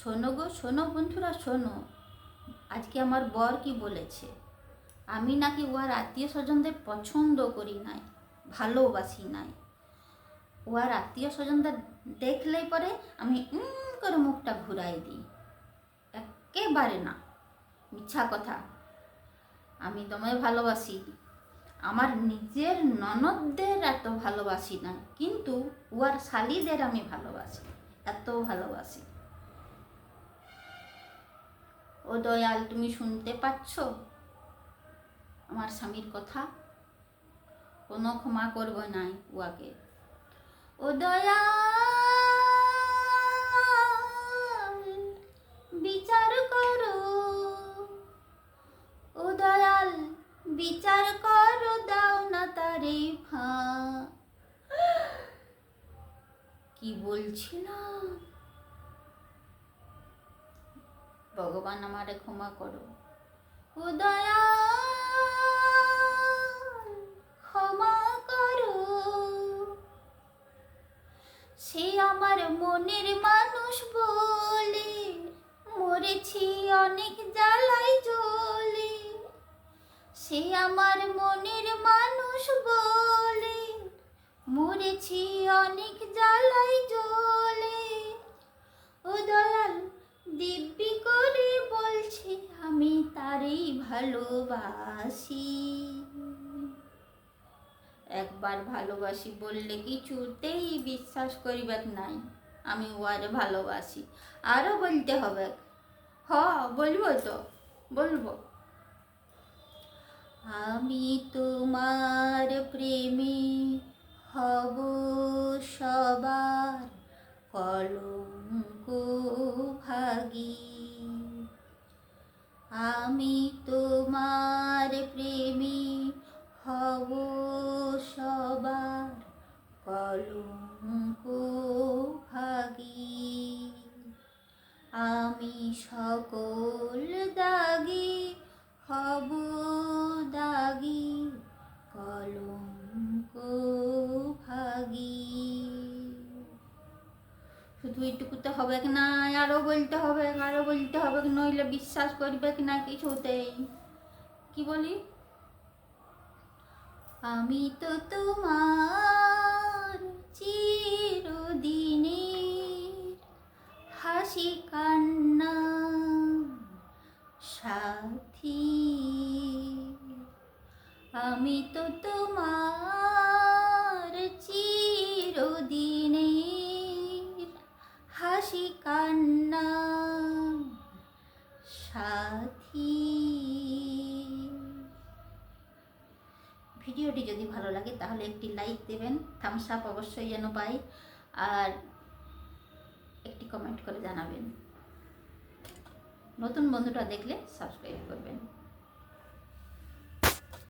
শোনো গো, শোনো বন্ধুরা, শোনো। আজকে আমার বর কি বলেছে? আমি নাকি ওর আত্মীয় স্বজনদের পছন্দ করি নাই, ভালোবাসি নাই। ওর আত্মীয় স্বজনদের দেখলেই পরে আমি উম করে মুখটা ঘুরাই দিই। একেবারে না মিথ্যা কথা। আমি তোমায় ভালোবাসি। আমার নিজের ননদদের এত ভালোবাসি না, কিন্তু উয়ার শালিদের আমি ভালোবাসি, এত ভালোবাসি। ও দয়াল, তুমি শুনতে পাচ্ছ? আমার স্বামীর কথা? কোনো ক্ষমা করব নাই উয়াকে ও দয়াল, বিচার করো। ও দয়াল, বিচার করো, দাও না তারে ফা কি বলছিলাম? ভগবান আমারে ক্ষমা করো। ও দয়াল ক্ষমা করো। সে আমার মনের মানুষ বলে মরেছি অনেক জ্বালাই জ্বলে। সে আমার মনের মানুষ বলে মরেছি অনেক জ্বালাই জ্বলে ও দয়াল দিব্যি করে বলছে আমি তারই ভালোবাসি। একবার ভালোবাসি বললে কিছুতেই বিশ্বাস করিবার নাই। আমি ওয়ারে ভালোবাসি। আরও বলতে হবে। হ, বলব তো? বলব। আমি তোমার প্রেমী হব সবার কলঙ্ক হব দাগি, কলঙ্ক ভাগী। শুধু এইটুকুতে হবে কি না? আরও বলতে হবে আরও বলতে হবে নইলে বিশ্বাস করবে কি না কিছুতেই? কি বলি? আমি তো তোমার চিরদিনে হাসি কান্না সাথী আমি তো তোমার চিরদিনে হাসি কান্না সাথী। ভিডিওটি যদি ভালো লাগে, তাহলে একটি লাইক দেবেন থামস আপ অবশ্যই যেন পাই, আর একটি কমেন্ট করে জানাবেন। নতুন বন্ধুটা দেখলে সাবস্ক্রাইব করবেন।